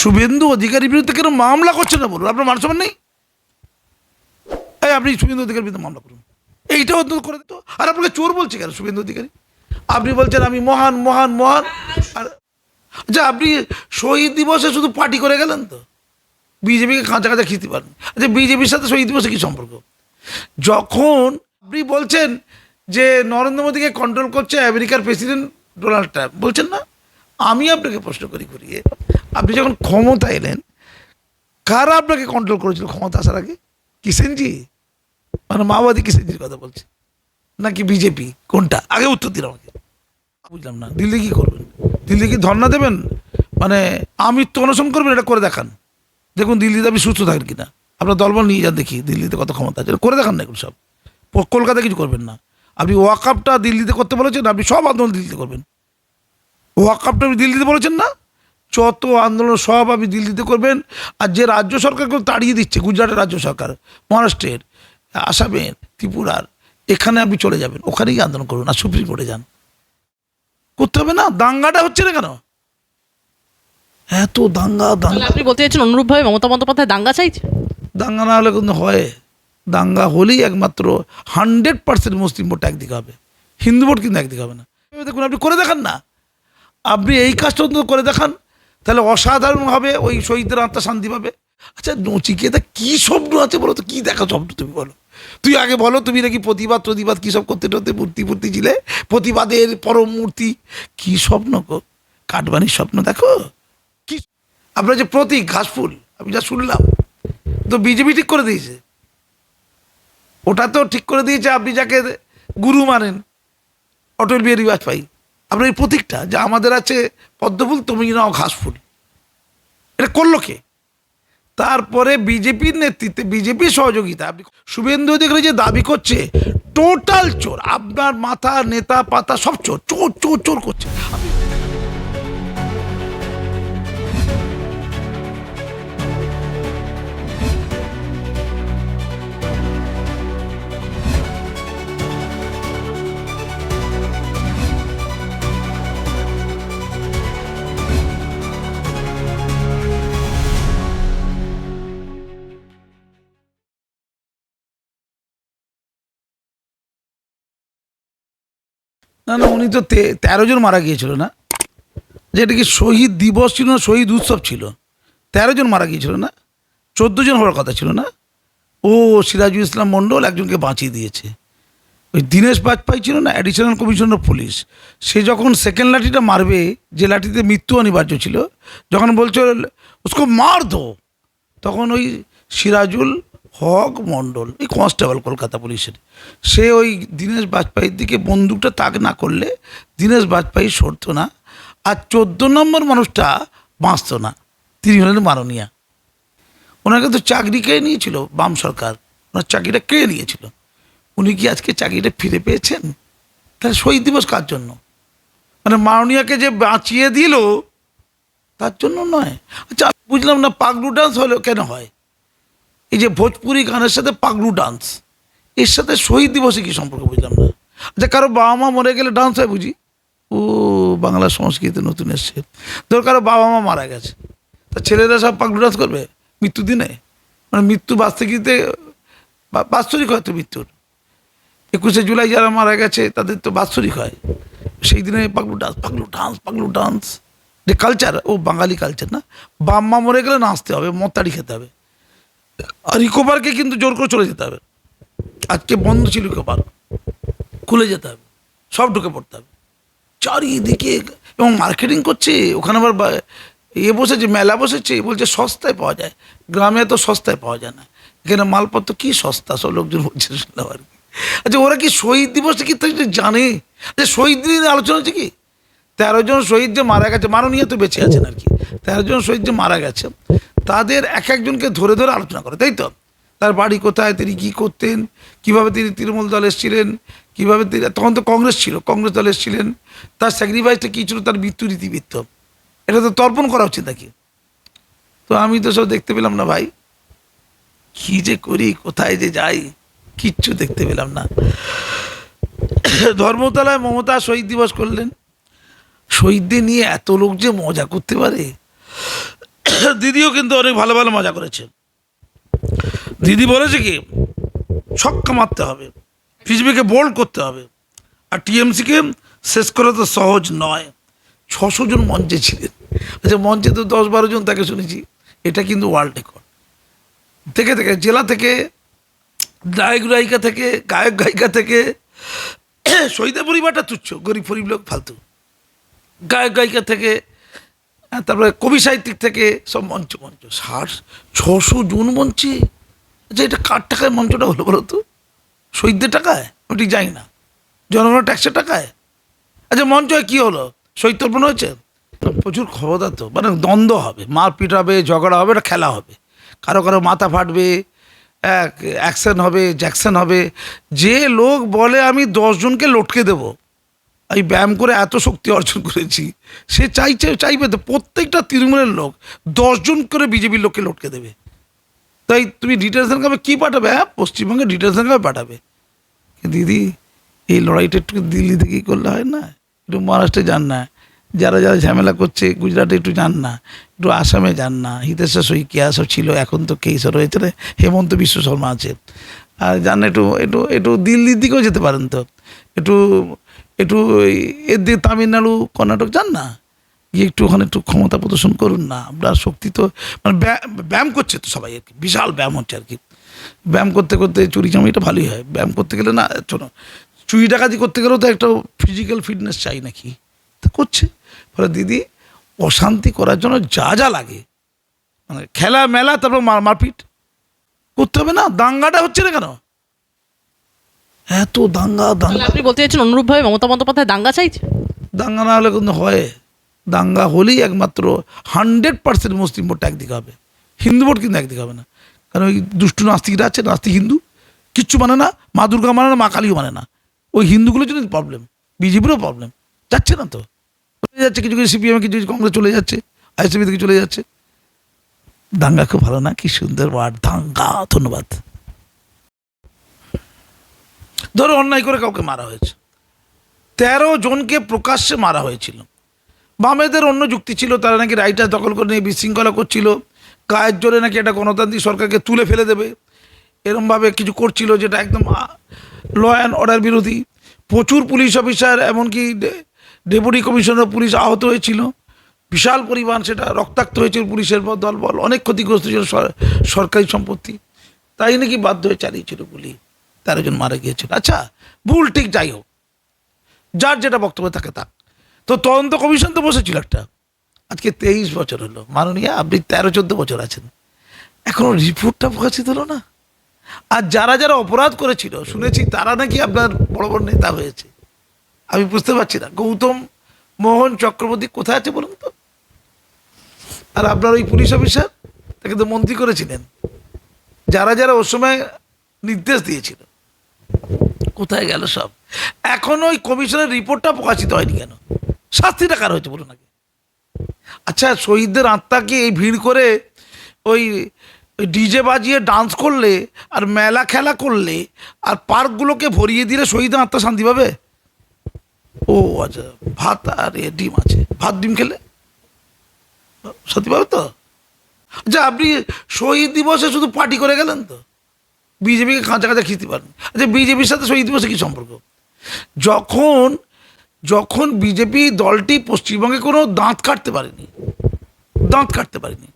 শুভেন্দু অধিকারীর বিরুদ্ধে কেন মামলা করছে না বলুন? আপনার মান সম্মান নেই? এই, আপনি শুভেন্দু অধিকারীর বিরুদ্ধে মামলা করুন। এইটা অন্তত করে দিত আর আপনাকে চোর বলছে কেন শুভেন্দু অধিকারী? আপনি বলছেন আমি মহান মহান মহান। আর আচ্ছা আপনি শহীদ দিবসে শুধু পার্টি করে গেলেন তো? বিজেপিকে কাঁচা কাঁচা খিস্তি পারেন আচ্ছা বিজেপির সাথে শহীদ দিবসে কী সম্পর্ক? যখন আপনি বলছেন যে নরেন্দ্র মোদীকে কন্ট্রোল করছে আমেরিকার প্রেসিডেন্ট ডোনাল্ড ট্রাম্প বলছেন না? আমি আপনাকে প্রশ্ন করি করিয়ে আপনি যখন ক্ষমতা এলেন, কারা আপনাকে কন্ট্রোল করেছিল ক্ষমতা আসার আগে? কিষেনজি মানে মাওবাদী কিষেনজির কথা বলছে। নাকি বিজেপি? কোনটা? আগে উত্তর দিন আমাকে। বুঝলাম না। দিল্লি কি করবেন? দিল্লি কি ধর্না দেবেন? মানে আমি তো অনশন করবেন? এটা করে দেখান। দেখুন, দিল্লিতে আপনি সুস্থ থাকেন কিনা। আপনার দলবল নিয়ে যান দেখি, দিল্লিতে কত ক্ষমতা আছে। করে দেখান না এগুলো সব। কলকাতায় কিছু করবেন না। আপনি ওয়াকআপটা দিল্লিতে করতে বলেছেন, আপনি সব আন্দোলন দিল্লিতে করবেন। ওয়াকআপটা আপনি দিল্লিতে বলেছেন না? যত আন্দোলন সব আপনি দিল্লিতে করবেন আর যে রাজ্য সরকারকে তাড়িয়ে দিচ্ছে গুজরাটের রাজ্য সরকার মহারাষ্ট্রের আসামের ত্রিপুরার এখানে আপনি চলে যাবেন ওখানেই আন্দোলন করুন আর সুপ্রিম কোর্টে যান। করতে হবে না? দাঙ্গাটা হচ্ছে না কেন? এত দাঙ্গা দাঙ্গা। আপনি বলতে চাইছেন অনুরূপভাবে মমতা বন্দ্যোপাধ্যায় দাঙ্গা চাইছে? দাঙ্গা না হলে কিন্তু হয়। দাঙ্গা হলেই একমাত্র হান্ড্রেড পার্সেন্ট মুসলিম ভোটটা একদিকে হবে। হিন্দু ভোট কিন্তু একদিকে হবে না। দেখুন আপনি করে দেখান না। আপনি এই কাজটা অন্তত করে দেখান। তাহলে অসাধারণ হবে, ওই শহীদদের আত্মা শান্তি পাবে। আচ্ছা নচিকেতা কী স্বপ্ন আছে বলো তো? কী দেখা স্বপ্ন তুমি বলো? তুই আগে বলো, তুমি নাকি প্রতিবাদ প্রতিবাদ কী সব করতে টরতে মূর্তি মূর্তি ছিলে? প্রতিবাদের পরম মূর্তি। কী স্বপ্ন গো? কাঠবানির স্বপ্ন দেখো? কি আপনার যে প্রতীক ঘাসফুল আমি যা শুনলাম, তো বিজেপি ঠিক করে দিয়েছে। ওটা তো ঠিক করে দিয়েছে, আপনি যাকে গুরু মানেন, অটল বিহারী বাজপেয়ী। আপনার এই প্রতীকটা যে আমাদের আছে পদ্মফুল তুমি নাও ঘাসফুল। এটা করল কে? তারপরে বিজেপির নেতৃত্বে, বিজেপির সহযোগিতা, আপনি শুভেন্দু অধিকারী যে দাবি করছে, টোটাল চোর, আপনার মাথা, নেতা, পাতা সব চোর চোর চোর চোর করছে। আপনি না না, উনি তো তেরো জন মারা গিয়েছিল না। যেটা কি শহীদ দিবস ছিল না, শহীদ উৎসব ছিল? তেরো জন মারা গিয়েছিল না? চোদ্দ জন হওয়ার কথা ছিল না? ও সিরাজুল ইসলাম মণ্ডল একজনকে বাঁচিয়ে দিয়েছে। ওই দীনেশ বাজপাই ছিল না অ্যাডিশনাল কমিশনার পুলিশ সে যখন সেকেন্ড লাঠিটা মারবে, যে লাঠিতে মৃত্যু অনিবার্য ছিল, যখন বলছে উসকো মার দো তখন ওই সিরাজুল হক মণ্ডল, এই কনস্টেবল কলকাতা পুলিশের। সে ওই দীনেশ বাজপেয়ীর দিকে বন্দুকটা তাক না করলে দীনেশ বাজপেয়ী সরতো না, আর চোদ্দ নম্বর মানুষটা বাঁচত না। তিনি হলেন মাননীয়া। ওনাকে তো চাকরি কেড়ে নিয়েছিল? বাম সরকার। ওনার চাকরিটা কেড়ে নিয়েছিল? উনি কি আজকে চাকরিটা ফিরে পেয়েছেন? তাহলে শহীদ দিবস কার জন্য? মানে মাননীয়াকে যে বাঁচিয়ে দিল, তার জন্য নয়। আচ্ছা বুঝলাম না, পাগলু ডান্স হলো কেন হয়? এই যে ভোজপুরি গানের সাথে পাগলু ডান্স এর সাথে শহীদ দিবসে কি সম্পর্ক বুঝলাম না। আচ্ছা কারও বাবা মা মরে গেলে ডান্স হয় বুঝি? ও, বাংলা সংস্কৃতি নতুন এসছে। ধর কারও বাবা মা মারা গেছে, তা ছেলেরা সব পাগলু ডান্স করবে? মৃত্যু দিনে? মানে মৃত্যু বাস্তবিকতে বাৎসরিক হয়তো মৃত্যুর। একুশে জুলাই যারা মারা গেছে, তাদের তো বাৎসরিক হয়। সেই দিনে Paglu dance Paglu dance Paglu dance যে কালচার ও বাঙালি কালচার না? বাম্মা মরে গেলে নাচতে হবে, মতাড়ি খেতে হবে। আর ইকো পার্কে কিন্তু জোর করে চলে যেতে হবে। আজকে বন্ধ ছিল ইকো পার্ক। খুলে যেতে হবে। সব ঢুকে পড়তে হবে। চারিদিকে এবং মার্কেটিং করছে, ওখানে আবার এ বসেছে, মেলা বসেছে, বলছে সস্তায় পাওয়া যায়। গ্রামে তো সস্তায় পাওয়া যায় না। এখানে মালপত্র কি সস্তা? সব লোকজন বলছে শুনলাম আর কি। আচ্ছা ওরা কি শহীদ দিবসে কি জানে? যে শহীদ দিন আলোচনা হচ্ছে কি? তেরো জন শহীদ যে মারা গেছে, মাননীয় তো বেঁচে আছেন আর কি। তেরো জন শহীদ যে মারা গেছে, তাদের এক একজনকে ধরে ধরে আলোচনা করে, তাই তো? তার বাড়ি কোথায়, তিনি কী করতেন, কীভাবে তিনি তৃণমূল দলে এসেছিলেন, কীভাবে তিনি, তখন তো কংগ্রেস ছিল, কংগ্রেস দলে এসেছিলেন, তার স্যাক্রিফাইসটা কী ছিল, তার মৃত্যু রীতিবৃত্ত। এটা তো তর্পণ করা উচিত নাকি? তো আমি তো সব দেখতে পেলাম না ভাই। কী যে করি, কোথায় যে যাই, কিচ্ছু দেখতে পেলাম না। ধর্মতলায় মমতা শহীদ দিবস করলেন। শহীদদের নিয়ে এত লোক যে মজা করতে পারে? দিদিও কিন্তু অনেক ভালো ভালো মজা করেছে। দিদি বলেছে কি, ছক্কা মারতে হবে বিজেপিকে বোল্ড করতে হবে। আর টিএমসিকে শেষ করা তো সহজ নয়। ছশো জন মঞ্চে ছিলেন। আচ্ছা মঞ্চে তো দশ বারো জন, তাকে শুনেছি। এটা কিন্তু ওয়ার্ল্ড রেকর্ড থেকে থেকে জেলা থেকে গায়ক গায়িকা থেকে, গায়ক, গায়িকা থেকে, শহীদের পরিবারটা তুচ্ছ, গরিব ফরিব লোক, ফালতু। গায়ক, গায়িকা থেকে তারপরে কবি সাহিত্যিক থেকে সব মঞ্চ মঞ্চ। ষাট ছশো জন মঞ্চে? যে এটা কার টাকায় মঞ্চটা হলো বলো তো? শহীদদের টাকায়? ওটি যাই না। জনগণের ট্যাক্সের টাকায়? আচ্ছা মঞ্চ কী হলো? শহীদ তর্পণ হয়েছে? প্রচুর ক্ষমতা তো। মানে দ্বন্দ্ব হবে। মারপিট হবে, ঝগড়া হবে এটা খেলা হবে? কারও কারও মাথা ফাটবে, এক অ্যাকশন হবে জ্যাকশন হবে। যে লোক বলে আমি দশজনকে লটকে দেবো আমি ব্যায়াম করে এত শক্তি অর্জন করেছি। সে চাইছে, চাইবে তো প্রত্যেকটা তৃণমূলের লোক দশজন করে বিজেপির লোককে লটকে দেবে। তাই তুমি ডিটেনশন ক্যাম্পে কী পাঠাবে হ্যাঁ? পশ্চিমবঙ্গে ডিটেনশন ক্যাম্পে পাঠাবে। দিদি, এই লড়াইটা একটু দিল্লি থেকেই করলে হয় না? একটু মহারাষ্ট্রে যান না। যারা যারা ঝামেলা করছে, গুজরাটে একটু যান না। একটু আসামে যান না। হিতেশ্বর সৈকিয়া সব ছিল, এখন তো কেইসব রয়েছে রে হেমন্ত বিশ্ব শর্মা আছে। আর যান একটু একটু একটু দিল্লির দিকেও যেতে পারেন তো। একটু একটু এর দিকে তামিলনাড়ু, কর্ণাটক যান না। গিয়ে একটু ওখানে একটু ক্ষমতা প্রদর্শন করুন না। আপনার শক্তি তো মানে ব্যায়াম করছে তো সবাই আর কি। বিশাল ব্যায়াম হচ্ছে আর কি। ব্যায়াম করতে করতে চুরি চামারিটা ভালোই হয়। ব্যায়াম করতে গেলে না, শোনো চুরি ডাকাতি করতে গেলেও তো একটা ফিজিক্যাল ফিটনেস চাই নাকি? তো করছে। ফলে দিদি, অশান্তি করার জন্য যা যা লাগে। মানে খেলা, মেলা, তারপর মার, মারপিট। করতে হবে না, দাঙ্গাটা হচ্ছে না কেন? এত দাঙ্গা দাঙ্গা। আপনি বলতে চাইছেন অনুরূপভাবে মমতা বন্দ্যোপাধ্যায় দাঙ্গা চাইছে? দাঙ্গা না হলে কিন্তু হয়। দাঙ্গা হলেই একমাত্র হান্ড্রেড পার্সেন্ট মুসলিম ভোটটা একদিকে হবে। হিন্দু ভোট কিন্তু একদিকে হবে না। কারণ ওই দুষ্টু নাস্তিকরা আছে নাস্তিক হিন্দু। কিচ্ছু মানে না মা দুর্গা মানে না মা কালীও মানে না। ওই হিন্দুগুলোর জন্য প্রবলেম বিজেপিরও প্রবলেম যাচ্ছে না তো। চলে যাচ্ছে কিছু কিছু সিপিএম কিছু কিছু কংগ্রেস চলে যাচ্ছে আইসিপি থেকে চলে যাচ্ছে। দাঙ্গা খুব ভালো না? কি সুন্দর ওয়ার্ড দাঙ্গা ধন্যবাদ। ধরো অন্যায় করে কাউকে মারা হয়েছে। তেরো জনকে প্রকাশ্যে মারা হয়েছিল। বামেদের অন্য যুক্তি ছিল, তারা নাকি রাইটার দখল করে নিয়ে বিশৃঙ্খলা করছিল। গায়ের জোরে নাকি এটা গণতান্ত্রিক সরকারকে তুলে ফেলে দেবে। এরমভাবে কিছু করছিল যেটা একদম ল অ্যান্ড অর্ডার বিরোধী। প্রচুর পুলিশ অফিসার, এমনকি ডেপুটি কমিশনার পুলিশ আহত হয়েছিল। বিশাল পরিমাণ সেটা রক্তাক্ত হয়েছিল পুলিশের বল দল বল অনেক ক্ষতিগ্রস্ত ছিল সরকারি সম্পত্তি। তাই নাকি বাধ্য হয়ে চালিয়েছিল গুলি। তেরো জন মারা গিয়েছিল। আচ্ছা ভুল ঠিক যাই হোক, যার যেটা বক্তব্য থাকে তা তো তদন্ত কমিশন তো বসেছিল একটা। আজকে তেইশ বছর হলো। মাননীয়, আপনি তেরো, চোদ্দ বছর আছেন। এখনও রিপোর্টটা প্রকাশিত হলো না? আর যারা যারা অপরাধ করেছিল, শুনেছি তারা নাকি আপনার বড় বড় নেতা হয়েছে। আমি বুঝতে পারছি না। গৌতম মোহন চক্রবর্তী কোথায় আছে বলুন তো? আর আপনার ওই পুলিশ অফিসার, তাকে তো মন্ত্রী করেছিলেন। যারা যারা ওর সময় নির্দেশ দিয়েছিল। কোথায় গেল সব? এখন ওই কমিশনের রিপোর্টটা প্রকাশিত হয়নি কেন? শাস্তিটা কার হয়েছে বলুন আগে। আচ্ছা শহীদদের আত্মাকে এই ভিড় করে ওই ডিজে বাজিয়ে ডান্স করলে আর মেলা খেলা করলে আর পার্কগুলোকে ভরিয়ে দিলে শহীদের আত্মা শান্তি পাবে? ও আচ্ছা ভাত আর এ ডিম আছে। ভাত ডিম খেলে? শান্তি পাবে তো? আচ্ছা আপনি শহীদ দিবসে শুধু পার্টি করে গেলেন তো? বিজেপিকে কাঁচা কাঁচা খিস্তি পারেন। আচ্ছা বিজেপির সাথে শহীদ দিবসে কী সম্পর্ক? যখন যখন বিজেপি দলটি পশ্চিমবঙ্গে কোনো দাঁত কাটতে পারেনি, দাঁত কাটতে পারেনি,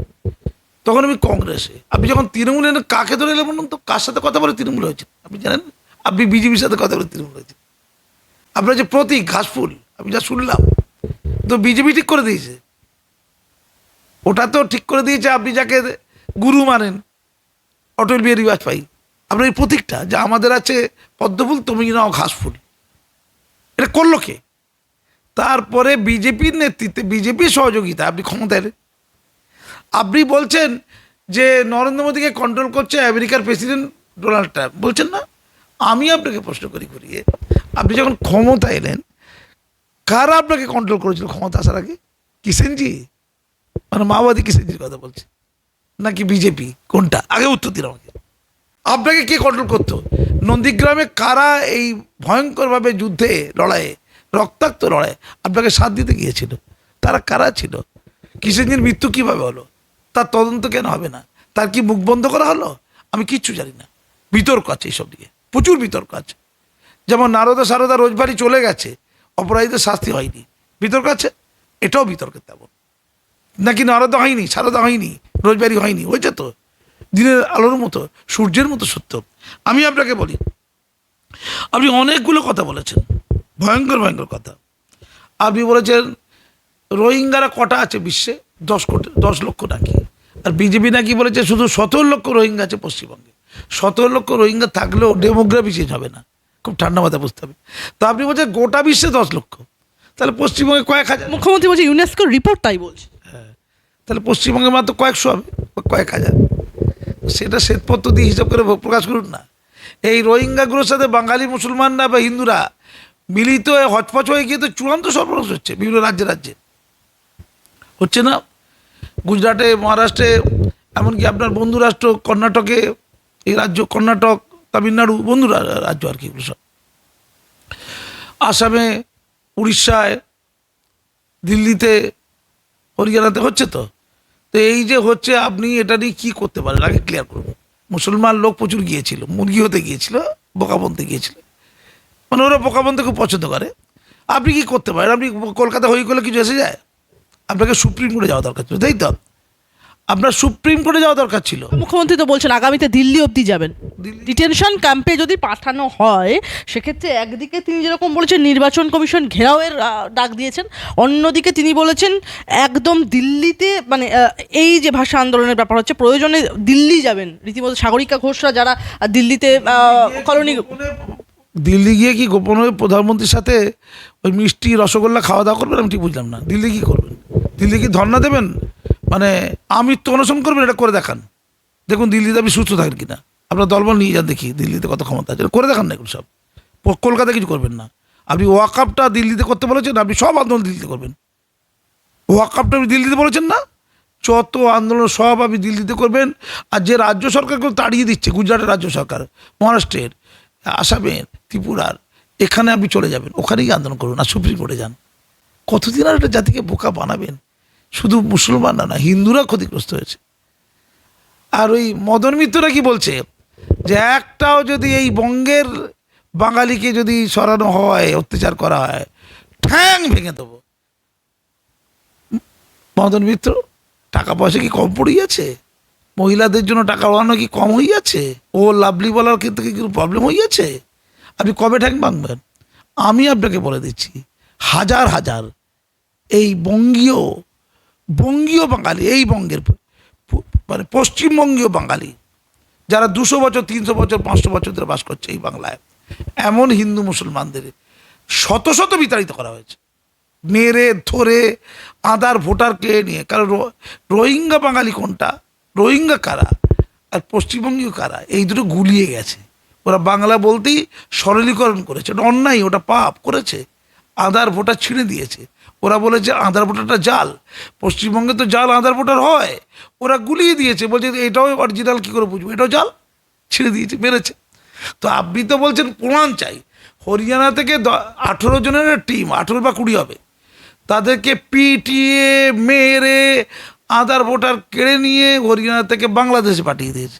তখন আমি কংগ্রেসে। আপনি যখন তৃণমূল এনে কাকে ধরে এলে বলুন তো? কার সাথে কথা বলে তৃণমূল হয়েছে? আপনি জানেন? আপনি বিজেপির সাথে কথা বলে তৃণমূল হয়েছে। আপনার যে প্রতীক, ঘাসফুল, আমি যা শুনলাম, তো বিজেপি ঠিক করে দিয়েছে। ওটা তো ঠিক করে দিয়েছে, আপনি যাকে গুরু মানেন, অটল বিহারী বাজপেয়ী। আপনার এই প্রতীকটা যে আমাদের আছে পদ্মফুল, তুমি নাও ঘাসফুল। এটা করল কে? তারপরে বিজেপির নেতৃত্বে বিজেপির সহযোগিতা, আপনি ক্ষমতায়। আপনি বলছেন যে নরেন্দ্র মোদীকে কন্ট্রোল করছে আমেরিকার প্রেসিডেন্ট ডোনাল্ড ট্রাম্প বলছেন না, আমি আপনাকে প্রশ্ন করি করিয়ে আপনি যখন ক্ষমতা এলেন, কারা আপনাকে কন্ট্রোল করেছিল ক্ষমতা আসার আগে? কিষেনজি মানে মাওবাদী কিষেনজির কথা বলছে। নাকি বিজেপি? কোনটা? আগে উত্তর দিন আমাকে। আপনাকে কে কন্ট্রোল করতো? নন্দীগ্রামে কারা এই ভয়ঙ্করভাবে যুদ্ধে লড়াইয়ে, রক্তাক্ত লড়াই আপনাকে সাথ দিতে গিয়েছিল? তারা কারা ছিল? কিষেনজির মৃত্যু কীভাবে হলো? তার তদন্ত কেন হবে না? তার কি মুখ বন্ধ করা হলো? আমি কিচ্ছু জানি না। বিতর্ক আছে এইসব নিয়ে। প্রচুর বিতর্ক আছে। যেমন নারদা সারদা রোজবাড়ি চলে গেছে, অপরাধীদের শাস্তি হয়নি। বিতর্ক আছে? এটাও বিতর্কের তেমন। নাকি নারদা হয়নি, সারদা হয়নি, রোজবাড়ি হয়নি? হয়েছে তো। দিনের আলোর মতো সূর্যের মতো সত্য। আমি আপনাকে বলি আপনি অনেকগুলো কথা বলেছেন ভয়ঙ্কর ভয়ঙ্কর কথা। আপনি বলেছেন রোহিঙ্গারা কটা আছে বিশ্বে? দশ কোটি দশ লক্ষ নাকি? আর বিজেপি নাকি বলেছে শুধু সতেরো লক্ষ রোহিঙ্গা আছে পশ্চিমবঙ্গে। সতেরো লক্ষ রোহিঙ্গা থাকলেও ডেমোগ্রাফি চেঞ্জ হবে না। খুব ঠান্ডা মাথা বুঝতে হবে। তো আপনি বলছেন গোটা বিশ্বে দশ লক্ষ। তাহলে পশ্চিমবঙ্গে কয়েক হাজার। মুখ্যমন্ত্রী বলছে ইউনেস্কোর রিপোর্ট তাই বলছে। হ্যাঁ। তাহলে পশ্চিমবঙ্গে মাত্র কয়েকশো হবে কয়েক হাজার। সেটা শ্বেতপত্র দিয়ে হিসাব করে প্রকাশ করুন না। এই রোহিঙ্গাগুলোর সাথে বাঙালি মুসলমানরা বা হিন্দুরা মিলিত হয়ে হচপচ হয়ে গিয়ে তো চূড়ান্ত সর্বনাশ হচ্ছে বিভিন্ন রাজ্যে রাজ্যে। হচ্ছে না? গুজরাটে, মহারাষ্ট্রে, এমনকি আপনার বন্ধু রাষ্ট্র কর্ণাটকে, এই রাজ্য কর্ণাটক, তামিলনাড়ু, বন্ধুরা রাজ্য আর কি সব। আসামে, উড়িষ্যায়, দিল্লিতে, হরিয়ানাতে হচ্ছে তো? তো এই যে হচ্ছে আপনি এটা নিয়ে কী করতে পারেন? আগে ক্লিয়ার করব মুসলমান লোক প্রচুর গিয়েছিল, মুরগি হতে গিয়েছিল, বোকা বনতে গিয়েছিল। মানে ওরা বোকা বনতে খুব পছন্দ করে। আপনি কি করতে পারেন? আপনি কলকাতা হয়ে গেলে কিছু এসে যায়? আপনাকে সুপ্রিম কোর্টে যাওয়া দরকার ছিল, তাই তো? আপনার সুপ্রিম কোর্টে যাওয়া দরকার ছিল। মুখ্যমন্ত্রী তো বলছেন আগামীতে দিল্লি অবধি যাবেন। ডিটেনশন ক্যাম্পে যদি পাঠানো হয় সেক্ষেত্রে একদিকে তিনি যেরকম বলেছেন নির্বাচন কমিশন ঘেরাওয়ের ডাক দিয়েছেন অন্যদিকে তিনি বলেছেন একদম দিল্লিতে মানে এই যে ভাষা আন্দোলনের ব্যাপার হচ্ছে প্রয়োজনে দিল্লি যাবেন। রীতিমতো সাগরিকা ঘোষরা যারা দিল্লিতে কলোনি দিল্লি গিয়ে কি গোপনভাবে প্রধানমন্ত্রীর সাথে ওই মিষ্টি রসগোল্লা খাওয়া দাওয়া করবেন? আমি ঠিক বুঝলাম না। দিল্লি কি করবেন? দিল্লি কি ধর্না দেবেন? মানে আমৃত্যু অনশন করবেন, এটা করে দেখান। দেখুন, দিল্লিতে আপনি সুস্থ থাকেন কিনা। আপনার দলবল নিয়ে যান দেখি, দিল্লিতে কত ক্ষমতা আছে। করে দেখান না এগুলো সব। কলকাতায় কিছু করবেন না। আপনি ওয়াকআপটা দিল্লিতে করতে বলেছেন, আপনি সব আন্দোলন দিল্লিতে করবেন। ওয়াকআপটা আপনি দিল্লিতে বলেছেন না? যত আন্দোলন, সব আপনি দিল্লিতে করবেন। আর যে রাজ্য সরকারকে তাড়িয়ে দিচ্ছে, গুজরাটের রাজ্য সরকার, মহারাষ্ট্রের, আসামের, ত্রিপুরার, এখানে আপনি চলে যাবেন। ওখানেই আন্দোলন করুন, আর সুপ্রিম কোর্টে যান। কতদিন আর একটা জাতিকে বোকা বানাবেন? শুধু মুসলমানরা না, হিন্দুরা ক্ষতিগ্রস্ত হয়েছে। আর ওই মদন মিত্ররা কি বলছে? যে একটাও যদি এই বঙ্গের বাঙালিকে যদি সরানো হয়, অত্যাচার করা হয়, ঠ্যাং ভেঙে দেবো। মদন মিত্র, টাকা পয়সা কি কম পড়ে যাচ্ছে মহিলাদের জন্য টাকা ওড়ানো কি কম হয়ে যাচ্ছে ও লাভলি বলার ক্ষেত্রে কি প্রবলেম হয়ে যাচ্ছে আপনি কবে ঠ্যাং ভাঙবেন? আমি আপনাকে বলে দিচ্ছি, হাজার হাজার এই বঙ্গীয় বঙ্গীয় বাঙালি, এই বঙ্গের মানে পশ্চিমবঙ্গীয় বাঙালি, যারা দুশো বছর, তিনশো বছর, পাঁচশো বছর ধরে বাস করছে এই বাংলায়। এমন হিন্দু মুসলমানদের শত শত বিতাড়িত করা হয়েছে। মেরে, ধরে আদার ভোটার কেড়ে নিয়ে, কারণ রোহিঙ্গা বাঙালি কোনটা? রোহিঙ্গা কারা? আর পশ্চিমবঙ্গীয় কারা? এই দুটো গুলিয়ে গেছে। ওরা বাংলা বলতেই সরলীকরণ করেছে। ওটা অন্যায়, ওটা পাপ করেছে। আধার ভোটার ছিঁড়ে দিয়েছে। ওরা বলেছে আধার ভোটারটা জাল। পশ্চিমবঙ্গে তো জাল আধার ভোটার হয়। ওরা গুলিয়ে দিয়েছে, বলছে এটাও অরিজিনাল কী করে বুঝব? এটাও জাল। ছেড়ে দিয়েছে, মেরেছে। তো আপনি তো বলছেন প্রমাণ চাই। হরিয়ানা থেকে দ, আঠেরো জনের টিম আঠেরো বা কুড়ি হবে। তাদেরকে পিটিয়ে, মেরে, আধার ভোটার কেড়ে নিয়ে হরিয়ানা থেকে বাংলাদেশে পাঠিয়ে দিয়েছে।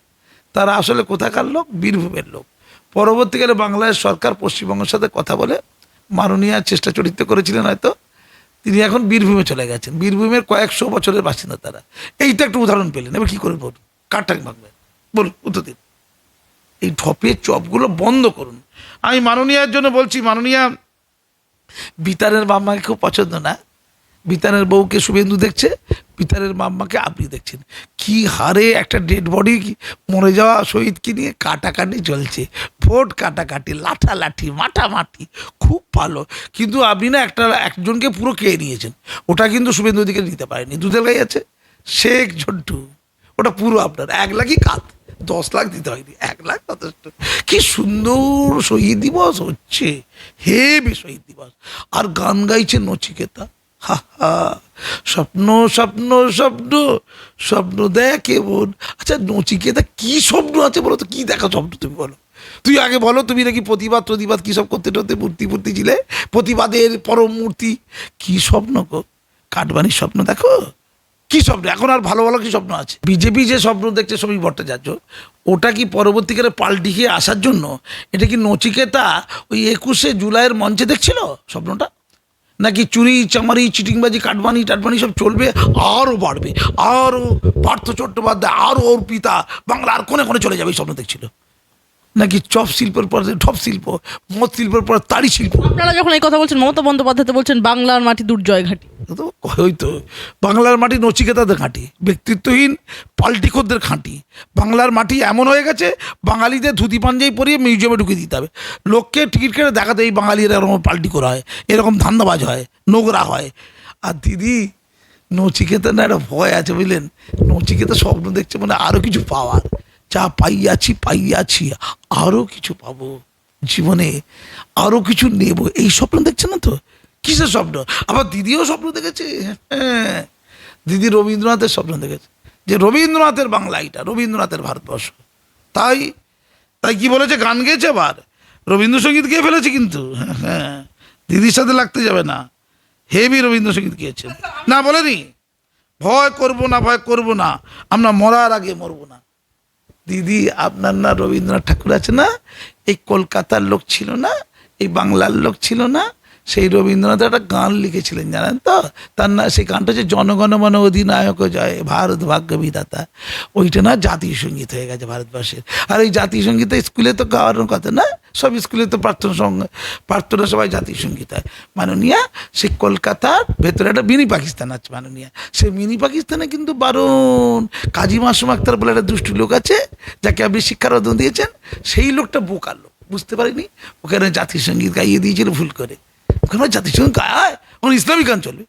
তারা আসলে কোথাকার লোক? বীরভূমের লোক। পরবর্তীকালে বাংলাদেশ সরকার পশ্চিমবঙ্গের সাথে কথা বলে মাননীয় চেষ্টা চরিত্র করেছিলেন হয়তো। তিনি এখন বীরভূমে চলে গেছেন। বীরভূমের কয়েকশো বছরের বাসিন্দা তারা। এইটা একটা উদাহরণ পেলেন। এবার কী করে বলুন কারটাক ভাঙবেন বলুন, উত্তর দিন। এই ঢপের চপগুলো বন্ধ করুন। আমি মাননীয়ার জন্য বলছি, মাননীয়া বিতারের বাম্মাকে খুব পছন্দ না। বিতানের বউকে শুভেন্দু দেখছে বিতারের মাম্মাকে আপনি দেখছেন। কি হারে একটা ডেড বডি মরে যাওয়া শহীদকে নিয়ে কাটাকাটি চলছে। ভোট কাটাকাটি, লাঠালাঠি মাঠামাঠি খুব ভালো। কিন্তু আপনি না একটা, একজনকে পুরো খেয়ে নিয়েছেন। ওটা কিন্তু শুভেন্দু দিকে নিতে পারেনি। দুধের গাই আছে? শেখ ঝন্টু। ওটা পুরো আপনার। এক লাখই কাত। দশ লাখ দিতে হয়নি। এক লাখ যথেষ্ট। কি সুন্দর শহীদ দিবস হচ্ছে। হেবি শহীদ দিবস। আর গান গাইছে নচিকেতা। হা হা। স্বপ্ন স্বপ্ন স্বপ্ন। স্বপ্ন দেখে বোন আচ্ছা নচিকেতা, কি স্বপ্ন আছে বলো তো? কি দেখা স্বপ্ন তুমি বলো? তুই আগে বলো, তুমি নাকি প্রতিবাদ প্রতিবাদ কী সব করতে, টরতে মূর্তি মূর্তি ছিলে? প্রতিবাদের পরম মূর্তি। কি স্বপ্ন গো? কাঠবানির স্বপ্ন দেখো? কি স্বপ্ন? এখন আর ভালো ভালো কি স্বপ্ন আছে? বিজেপি যে স্বপ্ন দেখছে শ্রমিক ভট্টাচার্য, ওটা কি পরবর্তীকালে পাল্টি খেয়ে আসার জন্য? এটা কি নচিকেতা ওই একুশে জুলাইয়ের মঞ্চে দেখছিল স্বপ্নটা? নাকি চুরি, চামারি, চিটিংবাজি কাটবানি টাটবানি সব চলবে? আরও বাড়বে। আরও পার্থ চট্টোপাধ্যায়, আরও অর্পিতা বাংলার কোনে কোনে চলে যাবে এই স্বপ্ন দেখছিল। নাকি চপ শিল্পের পর ঠপ শিল্প মদ শিল্পের পর তাড়ি শিল্প? আপনারা যখন এই কথা বলছেন মমতা বন্দ্যোপাধ্যায় তো বলছেন বাংলার মাটি দুর্জয় ঘাটি। তো ওই তো। বাংলার মাটি নচিকেতাদের ঘাঁটি ব্যক্তিত্বহীন পাল্টিখোরদের খাঁটি বাংলার মাটি এমন হয়ে গেছে বাঙালিদের ধুতি পাঞ্জাবি পরিয়ে মিউজিয়ামে ঢুকিয়ে দিতে হবে। লোককে টিকিট কেটে দেখাতে এই বাঙালিরা এরকম পাল্টি করা হয় এরকম ধান্দাবাজ হয় নোংরা হয়। আর দিদি নচিকেতা না একটা ভয় আছে বুঝলেন? নচিকেতা স্বপ্ন দেখছে মানে আরও কিছু পাওয়ার। যা পাইয়াছি পাইয়াছি আরও কিছু পাবো জীবনে আরও কিছু নেব। এই স্বপ্ন দেখছে না তো? কিসের স্বপ্ন? আবার দিদিও স্বপ্ন দেখেছে? হ্যাঁ। দিদি রবীন্দ্রনাথের স্বপ্ন দেখেছে। যে রবীন্দ্রনাথের বাংলা এটা, রবীন্দ্রনাথের ভারতবর্ষ। তাই তাই কি বলেছে? গান গেয়েছে আবার? রবীন্দ্রসঙ্গীত গেয়ে ফেলেছে কিন্তু। হ্যাঁ। দিদির সাথে লাগতে যাবে না। হেভি রবীন্দ্রসঙ্গীত গিয়েছেন না বলেনি? ভয় করব না, ভয় করব না। আমরা মরার আগে মরবো না। দিদি, আপনার না রবীন্দ্রনাথ ঠাকুর আছে না? এই কলকাতার লোক ছিল না? এই বাংলার লোক ছিল না? সেই রবীন্দ্রনাথ একটা গান লিখেছিলেন, জানেন তো? তার না, সেই গানটা হচ্ছে জনগণমন অধিনায়ক জয়, ভারত ভাগ্য বিধাতা। ওইটা না জাতীয় সংগীত হয়ে গেছে ভারতবর্ষের। আর এই জাতীয় সংগীত স্কুলে তো গাওয়ার কথা না? সব স্কুলে তো প্রার্থনা সঙ্গে প্রার্থনা সবাই জাতীয় সংগীত হয়। মাননীয়া, সে কলকাতার ভেতরে একটা মিনি পাকিস্তান আছে মাননীয়া। সেই মিনি পাকিস্তানে কিন্তু বারণ কাজী মাসুম আক্তার বলে একটা দুষ্টু লোক আছে, যাকে আপনি শিক্ষার অর্জন দিয়েছেন, সেই লোকটা বোকার লোক। বুঝতে পারিনি? ওখানে জাতীয় সংগীত গাইয়ে দিয়েছিল ভুল করে। ওখানে সংগীত গায়, ওখানে ইসলামিক গান চলবে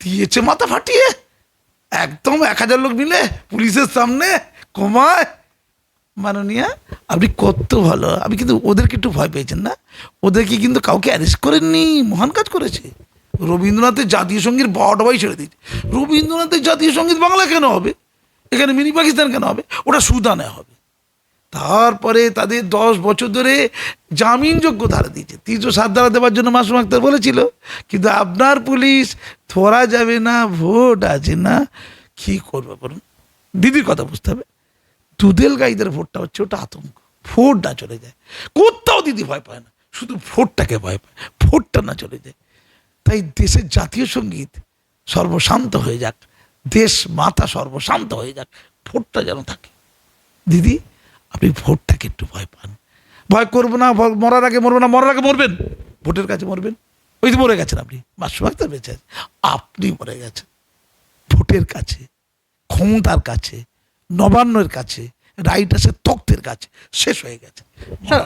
দিয়েছে মাথা ফাটিয়ে। একদম এক হাজার লোক মিলে পুলিশের সামনে কমায়। মাননীয়া, আপনি কত ভালো। আপনি কিন্তু ওদেরকে একটু ভয় পেয়েছেন না? ওদেরকে কিন্তু কাউকে অ্যারেস্ট করেননি, মহান কাজ করেছে। রবীন্দ্রনাথের জাতীয় সংগীত বারোটাবাই ছেড়ে দিয়েছে। রবীন্দ্রনাথের জাতীয় সংগীত বাংলা কেন হবে? এখানে মিনি পাকিস্তান কেন হবে? ওটা সুদানে হবে। তারপরে তাদের দশ বছর ধরে জামিনযোগ্য ধারা দিয়েছে। তিনশো সাত ধারা দেওয়ার জন্য মাসুম আক্তার বলেছিল, কিন্তু আপনার পুলিশ ধরা যাবে না, ভোট আছে না, কী করবে বলুন? দিদির কথা বুঝতে হবে। দুধেল গাইদের ভোটটা হচ্ছে ওটা আতঙ্ক। ভোট না চলে যায়। কোথাও দিদি ভয় পায় না। শুধু ভোটটাকে ভয় পায়। ভোটটা না চলে যায়। তাই দেশের জাতীয় সংগীত সর্বশান্ত হয়ে যাক। দেশ মাথা সর্বশান্ত হয়ে যাক। ভোটটা যেন থাকে। দিদি? আপনি ভোটটাকে একটু ভয় পান। ভয় করব না মরার আগে মরবো না মরার আগে মরবেন। ভোটের কাছে মরবেন। ওই তো মরে গেছেন আপনি। মাসু আক্তার বেঁচে আছেন আপনি মরে গেছেন। ভোটের কাছে ক্ষমতার কাছে নবান্নের কাছে রাইটার্সের তক্তের কাছে শেষ হয়ে গেছে। স্যার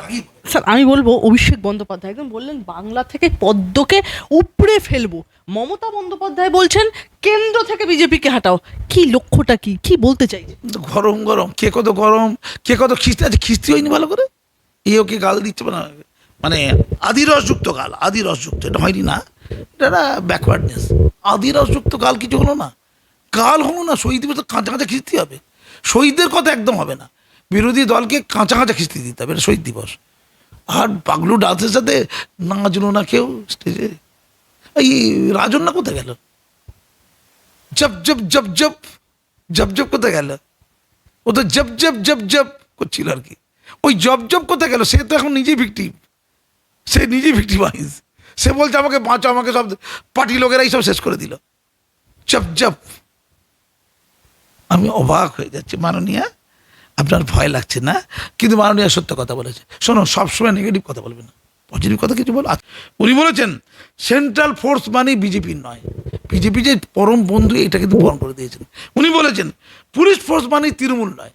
স্যার আমি বলব অভিষেক বন্দ্যোপাধ্যায় একদম বললেন বাংলা থেকে পদ্মকে উপড়ে ফেলব। মমতা বন্দ্যোপাধ্যায় বলছেন কেন্দ্র থেকে বিজেপিকে হাঁটাও। কি লক্ষ্যটা কি? কি বলতে কিন্তু গরম গরম। কে কত গরম কে কত খিস্তি আছে খিস্তি হয়নি ভালো করে? এই ওকে গাল দিচ্ছে না মানে আদি রসযুক্ত গাল আদিরসযুক্ত এটা হয়নি না। এটা ব্যাকওয়ার্ডনেস আদি রসযুক্ত গাল কিছু হলো না। গাল হলো না শহীদ দিবস তো কাঁচা কাঁচা খিস্তি হবে। শহীদদের কথা একদম হবে না। বিরোধী দলকে কাঁচা কাঁচা খিস্তি দিতে হবে শহীদ দিবস। আর পাগলু ডান্সের সাথে নাচলো না কেউ স্টেজে এই রাজন না কোথায় গেল? জপ জপ জপ জপ জপ জপ কোথায় গেল? ও তো জপ জপ জপ জপ করছিল আর কি। ওই জব জব কোথায় গেল? সে তো এখন নিজেই ভিকটিম সে নিজেই ভিক্টিমাইজ সে বলছে আমাকে বাঁচো আমাকে সব পার্টি লোকেরাই সব শেষ করে দিল। জব জব আমি অবাক হয়ে যাচ্ছি। মাননীয়া আপনার ভয় লাগছে না? কিন্তু মাননীয়া সত্য কথা বলেছে। শোনো সবসময় নেগেটিভ কথা বলবে না। পজিটিভ কথা কিছু বলো আচ্ছা, উনি বলেছেন সেন্ট্রাল ফোর্স মানে বিজেপির নয়। বিজেপি যে পরম বন্ধু এটা কিন্তু প্রমাণ করে দিয়েছেন। উনি বলেছেন পুলিশ ফোর্স মানে তৃণমূল নয়।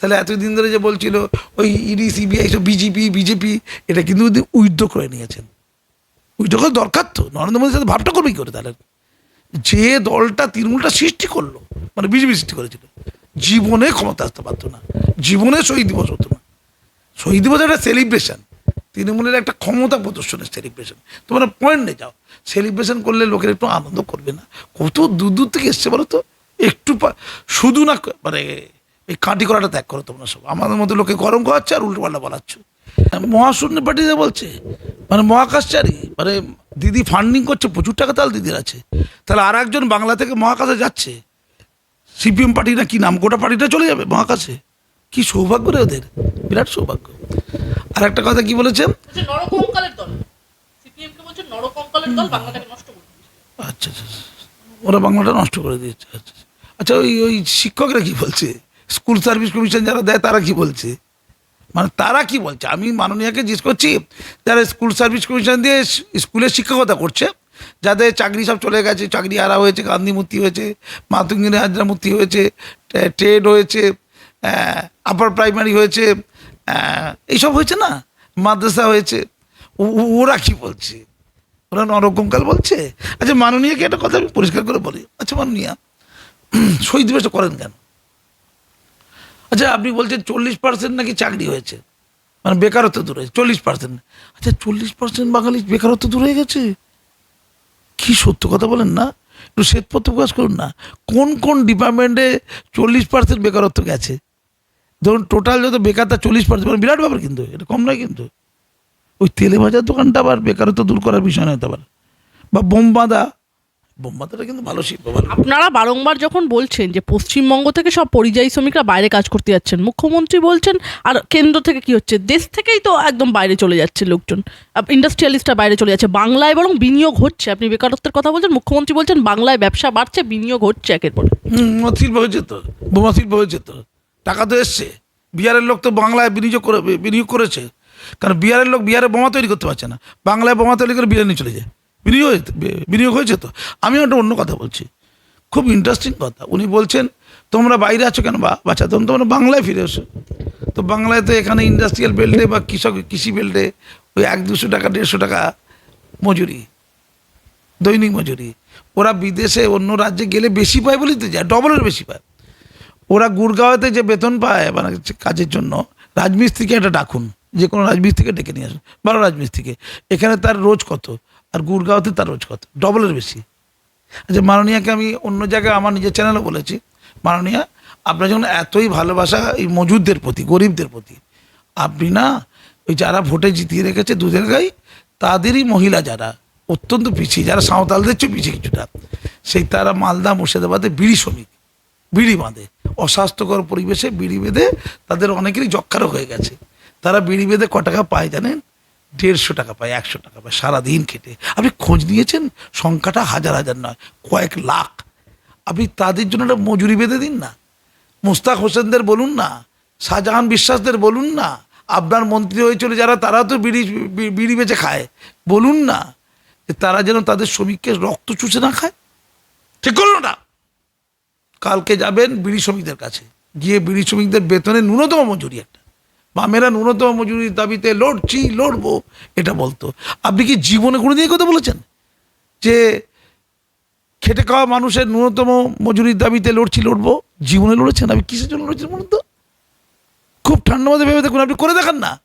তাহলে এতদিন ধরে যে বলছিল ওই ইডি সিবিআই সব বিজেপি বিজেপি এটা কিন্তু উইথড্র করে নিয়েছেন। উইথড্র করা দরকার তো। নরেন্দ্র মোদীর সাথে ভাবটা করবে কি করে তাহলে? যে দলটা তৃণমূলটা সৃষ্টি করল মানে বিজেপি সৃষ্টি করেছিল, জীবনে ক্ষমতা আসতে পারতো না। জীবনে শহীদ দিবস হতো না। শহীদ দিবস একটা সেলিব্রেশন তৃণমূলের একটা ক্ষমতা প্রদর্শনের সেলিব্রেশন তোমরা পয়েন্ট পয়েন্টে যাও। সেলিব্রেশন করলে লোকের একটু আনন্দ করবে না। কত দূর দূর থেকে এসছে বলো তো? একটু শুধু না মানে এই কাঁটি করাটা ত্যাগ করো তোমরা সব। আমাদের মধ্যে লোকে গরম করাচ্ছে আর উল্টো পাল্টা বলাচ্ছ। মহাশূন্য পার্টিতে বলছে। মানে মহাকাশচারী মানে দিদি ফান্ডিং করছে প্রচুর টাকা তাহলে দিদির আছে। তাহলে আর একজন বাংলা থেকে মহাকাশে যাচ্ছে। সিপিএম পার্টি না কি নাম? গোটা পার্টিটা চলে যাবে মহাকাশে। কি সৌভাগ্য রে ওদের। বিরাট সৌভাগ্য। আর একটা কথা কি বলেছেন করে আচ্ছা আচ্ছা আচ্ছা। ওরা বাংলাটা নষ্ট করে দিয়েছে। আচ্ছা আচ্ছা। আচ্ছা ওই ওই শিক্ষকরা কি বলছে? স্কুল সার্ভিস কমিশন যারা দেয় তারা কি বলছে? মানে তারা কি বলছে? আমি মাননীয়াকে জিজ্ঞেস করছি, যারা স্কুল সার্ভিস কমিশন দিয়ে স- স্কুলের শিক্ষকতা করছে, যাদের চাকরি সব চলে গেছে চাকরি হারা হয়েছে, গান্ধী মূর্তি হয়েছে মাতঙ্গিনী হাজরা মূর্তি হয়েছে ট্রেড হয়েছে আপার প্রাইমারি হয়েছে এইসব হয়েছে না? মাদ্রাসা হয়েছে। ওরা কি বলছে? ওরা নরকঙ্কাল বলছে? আচ্ছা মাননীয়াকে একটা কথা আমি পরিষ্কার করে বলি। আচ্ছা মাননীয়া শহীদ দিবসটা করেন কেন? আচ্ছা আপনি বলছেন চল্লিশ পার্সেন্ট নাকি চাকরি হয়েছে? মানে বেকারত্ব দূর চল্লিশ পার্সেন্ট আচ্ছা চল্লিশ পার্সেন্ট বাঙালি বেকারত্ব দূর হয়ে গেছে? কি সত্য কথা বলেন না? একটু শ্বেতপত্র প্রকাশ করুন না। কোন কোন ডিপার্টমেন্টে চল্লিশ পার্সেন্ট বেকারত্ব গেছে? ধরুন টোটাল যত বেকারটা চল্লিশ পার্সেন্ট মানে বিরাট ব্যাপার কিন্তু, এটা কম নয় কিন্তু। ওই তেলে ভাজার দোকানটা আবার বেকারত্ব দূর করার বিষয় নয় তো আবার। বা বোম বাঁধা কিন্তু ভালো শিল্প ভালো। আপনারা বারংবার যখন বলছেন যে পশ্চিমবঙ্গ থেকে সব পরিযায়ী শ্রমিকরা বাইরে কাজ করতে যাচ্ছেন মুখ্যমন্ত্রী বলছেন আর কেন্দ্র থেকে কি হচ্ছে? দেশ থেকেই তো একদম বাইরে চলে যাচ্ছে লোকজন। ইন্ডাস্ট্রিয়ালিস্টরা বাইরে চলে যাচ্ছে। বাংলায় বরং বিনিয়োগ হচ্ছে। আপনি বেকারত্বের কথা বলছেন মুখ্যমন্ত্রী বলছেন বাংলায় ব্যবসা বাড়ছে বিনিয়োগ হচ্ছে একের পর শিল্প হয়েছে তো বোমা শিল্প হয়েছে তো। টাকা তো এসছে। বিহারের লোক তো বাংলায় বিনিয়োগ করে বিনিয়োগ করেছে। কারণ বিহারের লোক বিহারে বোমা তৈরি করতে পারছে না। বাংলায় বোমা তৈরি করে বিরিয়ানি চলে যায়। বিনিয়োগ বিনিয়োগ হয়েছে তো। আমি একটা অন্য কথা বলছি। খুব ইন্টারেস্টিং কথা। উনি বলছেন, তোমরা বাইরে আছো কেন বা? বাচ্চা তখন তোমরা বাংলায় ফিরে এসো। তো বাংলায় তো এখানে ইন্ডাস্ট্রিয়াল বেল্টে বা কৃষক, কৃষি বেল্টে ওই এক দুশো টাকা, দেড়শো টাকা মজুরি, দৈনিক মজুরি। ওরা বিদেশে অন্য রাজ্যে গেলে বেশি পায় বলেই তো যায় ডবলের বেশি পায়। ওরা গুড়গাঁওতে যে বেতন পায় মানে কাজের জন্য, রাজমিস্ত্রিকে একটা ডাকুন, যে কোনো রাজমিস্ত্রিকে ডেকে নিয়ে আসুন, ভালো রাজমিস্ত্রিকে। এখানে তার রোজ কত? আর গুড়গাঁওতে তার রোজ কত ডবলের বেশি। আচ্ছা মাননীয়াকে আমি অন্য জায়গায় আমার নিজের চ্যানেলে বলেছি। মাননীয়া, আপনার যখন এতই ভালোবাসা এই মজুরদের প্রতি, গরিবদের প্রতি, আপনি না ওই যারা ভোটে জিতিয়ে রেখেছে দুধের গাই তাদেরই মহিলা যারা, অত্যন্ত পিছিয়ে, যারা সাঁওতালদের চেয়ে পিছিয়ে কিছুটা, সেই তারা মালদা মুর্শিদাবাদে বিড়ি শ্রমিক, বিড়ি বাঁধে। অস্বাস্থ্যকর পরিবেশে বিড়ি বেঁধে তাদের অনেকেরই যক্ষারও হয়ে গেছে। তারা বিড়ি বেঁধে ক টাকা পায় জানেন? দেড়শো টাকা পায়, একশো টাকা পায়, সারাদিন খেটে। আপনি খোঁজ নিয়েছেন? সংখ্যাটা হাজার হাজার নয়, কয়েক লাখ। আপনি তাদের জন্য একটা মজুরি বেঁধে দিন না। মুস্তাক হোসেনদের বলুন না, শাহজাহান বিশ্বাসদের বলুন না, আপনার মন্ত্রী হয়েছিল যারা, তারা তো বিড়ি বিড়ি বেচে খায়। বলুন না যে তারা যেন তাদের শ্রমিককে রক্ত চুষে না খায়। ঠিক করল না। কালকে যাবেন বিড়ি শ্রমিকদের কাছে। গিয়ে বিড়ি শ্রমিকদের বেতনে ন্যূনতম মজুরি একটা। বামেরা ন্যূনতম মজুরির দাবিতে লড়ছি, লড়বো, এটা বলতো। আপনি কি জীবনে কোনো দিয়ে কথা বলেছেন? যে খেটে খাওয়া মানুষের ন্যূনতম মজুরির দাবিতে লড়ছি, লড়বো, জীবনে লড়েছেন? আপনি কিসের জন্য লড়েছেন বলুন তো? খুব ঠান্ডা মাথায় ভেবে দেখুন, আপনি করে দেখান না।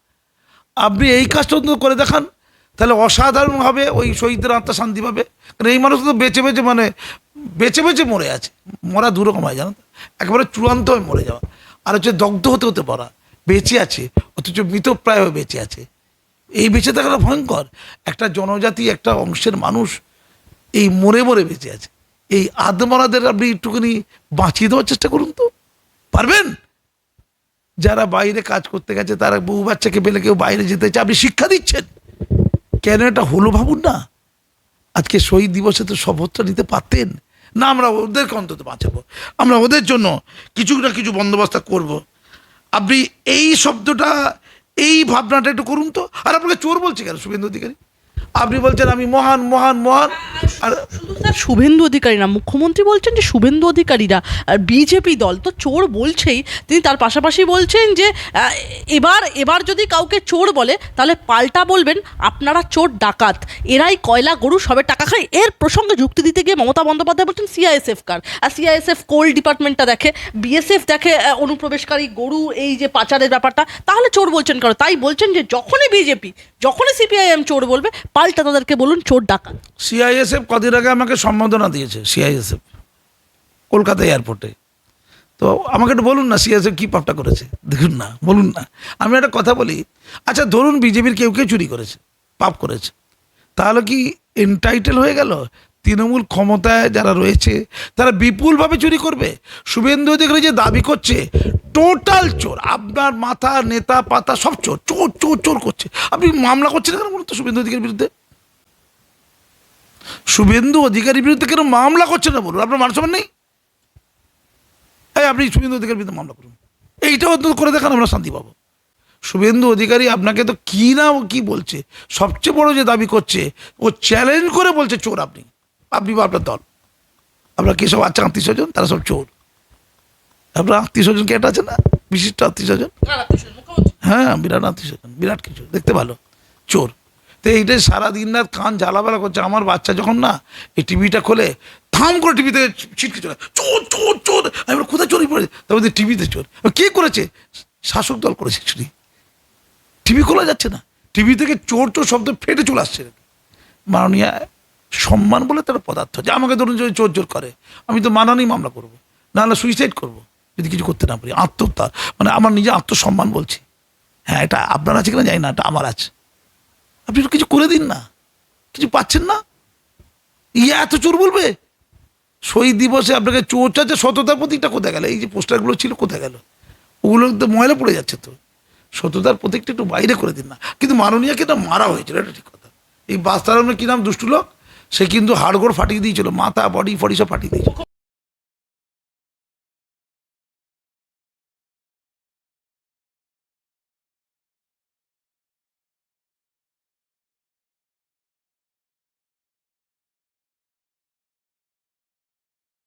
আপনি এই কাজটা অন্তত করে দেখান, তাহলে অসাধারণভাবে ওই শহীদদের আত্মা শান্তি পাবে। কারণ এই মানুষ তো বেঁচে বেঁচে মানে বেঁচে বেঁচে মরে আছে। মরা দু রকম হয় জানো একেবারে চূড়ান্ত হয়ে মরে যাওয়া। আর হচ্ছে দগ্ধ হতে হতে পারা। বেঁচে আছে, অথচ মৃতপ্রায় বেঁচে আছে। এই বেঁচে থাকাটা ভয়ঙ্কর। একটা জনজাতি, একটা অংশের মানুষ এই মরে মরে বেঁচে আছে। এই আদমরাদের আপনি একটুখানি বাঁচিয়ে দেওয়ার চেষ্টা করুন তো। পারবেন? যারা বাইরে কাজ করতে গেছে, তারা বউ বাচ্চাকে পেলে কেউ বাইরে যেতে চায়, আপনি শিক্ষা দিচ্ছেন। কেন এটা হলো ভাবুন না। আজকে শহীদ দিবসে তো শপথটা নিতে পারতেন। না, আমরা ওদেরকে অন্তত বাঁচাবো। আমরা ওদের জন্য কিছু না কিছু বন্দোবস্ত করব। আপনি এই শব্দটা, এই ভাবনাটা একটু করুন তো। আর আপনাকে চোর বলছে কেন, শুভেন্দু অধিকারী? আপনি বলছেন আমি মহান মহান মহান। আর শুভেন্দু অধিকারী না মুখ্যমন্ত্রী বলছেন যে শুভেন্দু অধিকারীরা আর বিজেপি দল তো চোর বলছেই তিনি তার পাশাপাশি বলছেন যে এবার এবার যদি কাউকে চোর বলে তাহলে পাল্টা বলবেন আপনারা চোর ডাকাত। এরাই কয়লা গরু সবে টাকা খায়। এর প্রসঙ্গে যুক্তি দিতে গিয়ে মমতা বন্দ্যোপাধ্যায় বলছেন সিআইএসএফ কার। আর সিআইএসএফ কোল ডিপার্টমেন্টটা দেখে বিএসএফ দেখে অনুপ্রবেশকারী গরু এই যে পাচারের ব্যাপারটা তাহলে চোর বলছেন কেন? তাই বলছেন যে যখনই বিজেপি যখনই সিপিআইএম চোর বলবে, পাল্টা তাদেরকে বলুন, চোর ডাকা সিআইএসএফ কদিন আগে আমাকে সম্বোধনা দিয়েছে সিআইএসএফ কলকাতা এয়ারপোর্টে। তো আমাকে একটু বলুন না সিআইএসএফ কী পাপটা করেছে? দেখুন না, বলুন না। আমি একটা কথা বলি আচ্ছা ধরুন বিজেপির কেউ কেউ চুরি করেছে, পাপ করেছে, তাহলে কি এনটাইটেল হয়ে গেল? তৃণমূল ক্ষমতায় যারা রয়েছে, তারা বিপুলভাবে চুরি করবে। শুভেন্দু অধিকারী যে দাবি করছে, টোটাল চোর, আপনার মাথা, নেতা, পাতা, সব চোর চোর চোর চোর করছে। আপনি মামলা করছেন কেন বলুন তো শুভেন্দু অধিকারীর বিরুদ্ধে? শুভেন্দু অধিকারীর বিরুদ্ধে কেন মামলা করছেন না বলুন? আপনার মান সম্মান নেই? এই, আপনি শুভেন্দু অধিকারীর বিরুদ্ধে মামলা করুন। এইটা অন্তত করে দেখান, আমরা শান্তি পাবো। শুভেন্দু অধিকারী আপনাকে তো কি না, কি বলছে? সবচেয়ে বড় যে দাবি করছে, ও চ্যালেঞ্জ করে বলছে চোর আপনি। আপনি বা আপনার দল। আপনার কি সব আছে আত্মীয় স্বজন? তারা সব চোর। আপনার আত্মীয় স্বজন কে একটা আছে না? বিশিষ্ট আত্মীয় স্বজন? হ্যাঁ বিরাট আত্মীয় স্বজন বিরাট কিছু দেখতে ভালো চোর। তো এইটা সারাদিন রাত কান জ্বালাবেলা করছে আমার বাচ্চা যখন না এই টিভিটা খোলে থাম করে টিভিতে ছিটকে চলে চোর চোর চোর আমি কোথায় চুরি পড়েছে? তারপর টিভিতে চোর। কে করেছে? শাসক দল করেছে চুরি টিভি খোলা যাচ্ছে না। টিভি থেকে চোর চোর শব্দ ফেটে চলে আসছে। মাননীয় সম্মান বলে তার পদার্থ। যে আমাকে ধরুন যদি চোর জোর করে। আমি তো মানানি মামলা করব। নাহলে সুইসাইড করব। যদি কিছু করতে না পারি। আত্মহত্যা। মানে আমার নিজে আত্মসম্মান বলছি। হ্যাঁ এটা আপনার আছে কিনা জানি না, এটা আমার আছে। আপনি কিছু করে দিন না। কিছু পাচ্ছেন না? ইয়ে এত চোর বলবে? শহীদ দিবসে আপনাকে চোর চাচ্ছে সততার প্রতীকটা কোথায় গেল? এই যে পোস্টারগুলো ছিল কোথায় গেল? ওগুলো তো ময়লা পড়ে যাচ্ছে তো। সততার প্রতীকটা একটু বাইরে করে দিন না। কিন্তু মাননীয়কে এটা মারা হয়েছিল, এটা ঠিক কথা। এই বাস্তারামের কি নাম? দুষ্টু লোক? সে কিন্তু হাড়গোড় ফাটিয়ে দিয়েছিল মাথা বডি ফডি সব ফাটিয়ে দিয়েছিল।